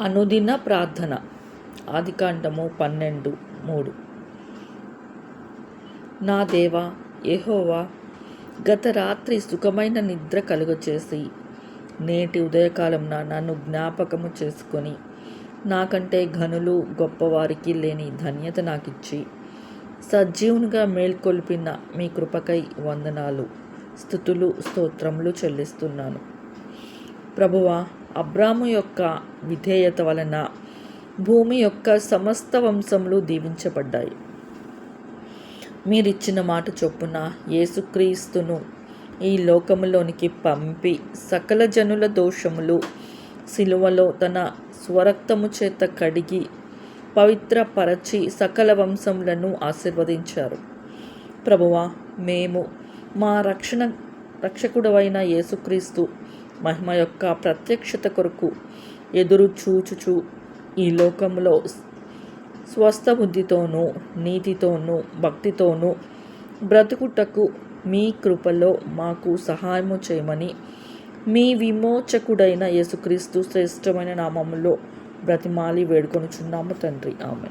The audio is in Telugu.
అనుదిన ప్రార్థన. ఆదికాండము పన్నెండు మూడు. నా దేవా ఎహోవా గత రాత్రి సుఖమైన నిద్ర కలుగచేసి నేటి ఉదయకాలంన నన్ను జ్ఞాపకము చేసుకొని నాకంటే ఘనులు గొప్పవారికి లేని ధన్యత నాకిచ్చి సజీవునిగా మేల్కొల్పిన మీ కృపకై వందనాలు స్థుతులు స్తోత్రములు చెల్లిస్తున్నాను. ప్రభువా అబ్రాము యొక్క విధేయత వలన భూమి యొక్క సమస్త వంశములు దీవించబడ్డాయి. మీరిచ్చిన మాట చొప్పున యేసుక్రీస్తును ఈ లోకములోనికి పంపి సకల జనుల దోషములు సిలువలో తన స్వరక్తము చేత కడిగి పవిత్రపరచి సకల వంశములను ఆశీర్వదించారు. ప్రభువా మేము మా రక్షణ రక్షకుడవైన యేసుక్రీస్తు మహిమ యొక్క ప్రత్యక్షత కొరకు ఎదురు చూచుచు ఈ లోకంలో స్వస్థ బుద్ధితోనూ నీతితోనూ భక్తితోనూ బ్రతుకుటకు మీ కృపలో మాకు సహాయము చేయమని మీ విమోచకుడైన యేసుక్రీస్తు శ్రేష్టమైన నామములో బ్రతిమాలి వేడుకొనుచున్నాము తండ్రి. ఆమె